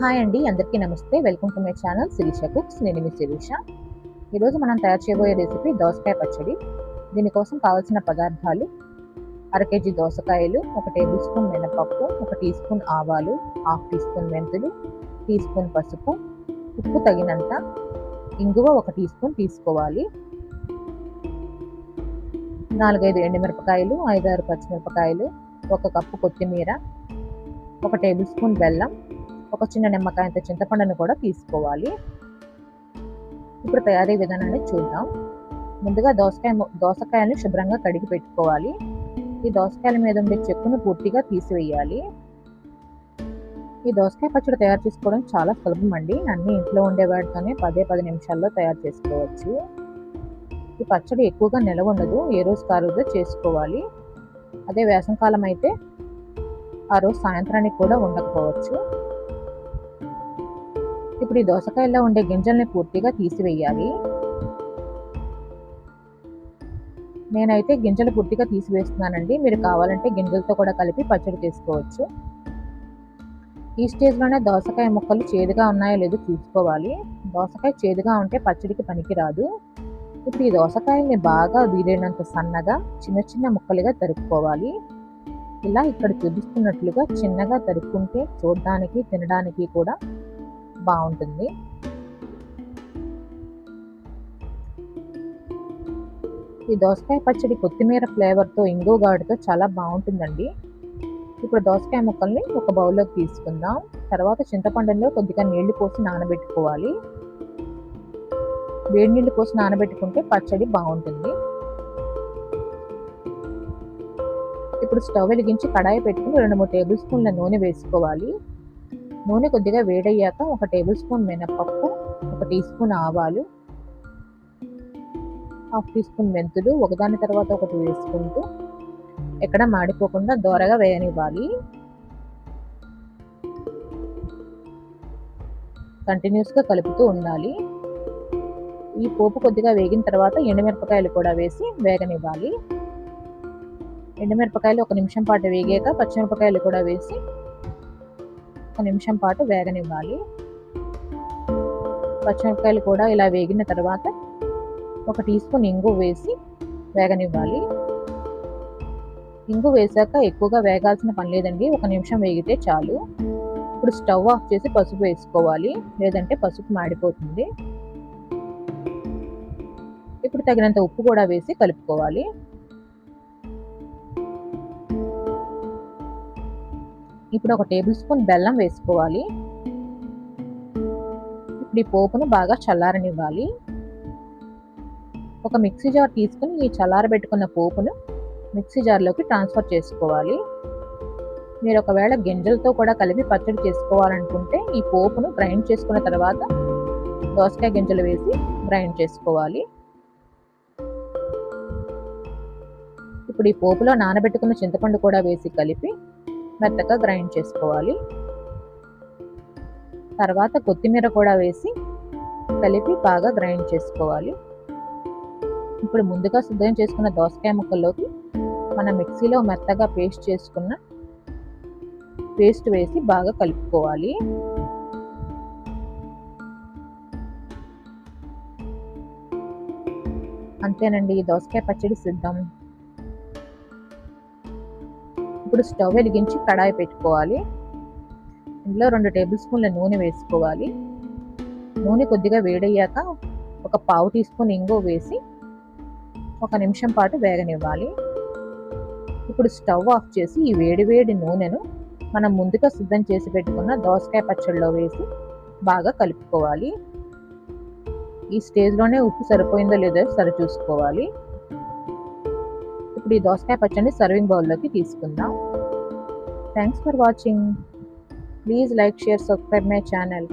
Hi అండి అందరికీ నమస్తే. Welcome to my channel Sirisha cooks. నేను మీ శిరీష. ఈరోజు మనం తయారు చేయబోయే రెసిపీ దోసకాయ పచ్చడి. దీనికోసం కావాల్సిన పదార్థాలు అర కేజీ దోసకాయలు ఒక టేబుల్ స్పూన్ మినపప్పు ఒక టీ స్పూన్ ఆవాలు హాఫ్ టీ స్పూన్ మెంతులు టీ స్పూన్ పసుపు ఉప్పు తగినంత ఇంగువ ఒక టీ స్పూన్ తీసుకోవాలి. నాలుగైదు ఎండుమిరపకాయలు ఐదారు పచ్చిమిరపకాయలు ఒక కప్పు కొత్తిమీర ఒక టేబుల్ స్పూన్ బెల్లం ఒక చిన్న నిమ్మకాయంత చింతపండును కూడా తీసుకోవాలి. ఇప్పుడు తయారీ విధానాన్ని చూద్దాం. ముందుగా దోసకాయ దోసకాయలను శుభ్రంగా కడిగి పెట్టుకోవాలి. ఈ దోసకాయల మీద ఉండే చెక్కును పూర్తిగా తీసివేయాలి. ఈ దోసకాయ పచ్చడి తయారు చేసుకోవడం చాలా సులభం అండి. అన్ని ఇంట్లో ఉండే వాటితోనే పదే పది నిమిషాల్లో తయారు చేసుకోవచ్చు. ఈ పచ్చడి ఎక్కువగా నిలవ ఉండదు. ఏ రోజు కారుగా చేసుకోవాలి. అదే వేసంకాలం అయితే ఆ రోజు సాయంత్రానికి కూడా ఉండకపోవచ్చు. ఇప్పుడు ఈ దోసకాయల్లో ఉండే గింజల్ని పూర్తిగా తీసివేయాలి. నేనైతే గింజలు పూర్తిగా తీసివేస్తున్నానండి. మీరు కావాలంటే గింజలతో కూడా కలిపి పచ్చడి చేసుకోవచ్చు. ఈ స్టేజ్లోనే దోసకాయ ముక్కలు చేదుగా ఉన్నాయో లేదో చూసుకోవాలి. దోసకాయ చేదుగా ఉంటే పచ్చడికి పనికిరాదు. ఇప్పుడు ఈ దోసకాయల్ని బాగా వీలైనంత సన్నగా చిన్న చిన్న ముక్కలుగా తరుక్కోవాలి. ఇలా ఇక్కడ చూపిస్తున్నట్లుగా చిన్నగా తరుక్కుంటే చూడడానికి తినడానికి కూడా బాగుంటుంది. ఈ దోసకాయ పచ్చడి కొత్తిమీర ఫ్లేవర్తో ఇంగో గాడితో చాలా బాగుంటుందండి. ఇప్పుడు దోసకాయ ముక్కల్ని ఒక బౌల్లోకి తీసుకుందాం. తర్వాత చింతపండులో కొద్దిగా నీళ్ళు పోసి నానబెట్టుకోవాలి. వేడి నీళ్ళు పోసి నానబెట్టుకుంటే పచ్చడి బాగుంటుంది. ఇప్పుడు స్టవ్ వెలిగించి కడాయి పెట్టుకుని రెండు మూడు టేబుల్ స్పూన్ల నూనె వేసుకోవాలి. నూనె కొద్దిగా వేడయ్యాక ఒక టేబుల్ స్పూన్ మినపప్పు ఒక టీ స్పూన్ ఆవాలు హాఫ్ టీ స్పూన్ మెంతులు ఒకదాని తర్వాత ఒకటి వేసుకుంటూ ఎక్కడ మాడిపోకుండా దోరగా వేయనివ్వాలి. కంటిన్యూస్గా కలుపుతూ ఉండాలి. ఈ పోపు కొద్దిగా వేగిన తర్వాత ఎండుమిరపకాయలు కూడా వేసి వేగనివ్వాలి. ఎండుమిరపకాయలు ఒక నిమిషం పాటు వేగాక పచ్చిమిరపకాయలు కూడా వేసి ఒక నిమిషం పాటు వేగనివ్వాలి. పచ్చిమిరపకాయలు కూడా ఇలా వేగిన తర్వాత ఒక టీ స్పూన్ ఇంగు వేసి వేగనివ్వాలి. ఇంగు వేసాక ఎక్కువగా వేగాల్సిన పని లేదండి. ఒక నిమిషం వేగితే చాలు. ఇప్పుడు స్టవ్ ఆఫ్ చేసి పసుపు వేసుకోవాలి. లేదంటే పసుపు మాడిపోతుంది. ఇప్పుడు తగినంత ఉప్పు కూడా వేసి కలుపుకోవాలి. ఇప్పుడు ఒక టేబుల్ స్పూన్ బెల్లం వేసుకోవాలి. ఇప్పుడు ఈ పోపును బాగా చల్లారనివ్వాలి. ఒక మిక్సీ జార్ తీసుకుని ఈ చల్లారబెట్టుకున్న పోపును మిక్సీ జార్లోకి ట్రాన్స్ఫర్ చేసుకోవాలి. మీరు ఒకవేళ గింజలతో కూడా కలిపి పచ్చడి చేసుకోవాలనుకుంటే ఈ పోపును గ్రైండ్ చేసుకున్న తర్వాత దోసకాయ గింజలు వేసి గ్రైండ్ చేసుకోవాలి. ఇప్పుడు ఈ పోపులో నానబెట్టుకున్న చింతపండు కూడా వేసి కలిపి మెత్తగా గ్రైండ్ చేసుకోవాలి. తర్వాత కొత్తిమీర కూడా వేసి కలిపి బాగా గ్రైండ్ చేసుకోవాలి. ఇప్పుడు ముందుగా సిద్ధం చేసుకున్న దోసకాయ ముక్కల్లోకి మన మిక్సీలో మెత్తగా పేస్ట్ చేసుకున్న పేస్ట్ వేసి బాగా కలుపుకోవాలి. అంతేనండి దోసకాయ పచ్చడి సిద్ధం. ఇప్పుడు స్టవ్ వెలిగించి కడాయి పెట్టుకోవాలి. ఇందులో రెండు టేబుల్ స్పూన్ల నూనె వేసుకోవాలి. నూనె కొద్దిగా వేడయ్యాక ఒక పావు టీ స్పూన్ ఇంగో వేసి ఒక నిమిషం పాటు వేగనివ్వాలి. ఇప్పుడు స్టవ్ ఆఫ్ చేసి ఈ వేడి వేడి నూనెను మనం ముందుగా సిద్ధం చేసి పెట్టుకున్న దోసకాయ పచ్చడిలో వేసి బాగా కలుపుకోవాలి. ఈ స్టేజ్లోనే ఉప్పు సరిపోయిందో లేదో సరి చూసుకోవాలి ఇప్పుడు ఈ దోసకాయ పచ్చడిని సర్వింగ్ బౌల్లోకి తీసుకుందాం. Thanks for watching please like share subscribe my channel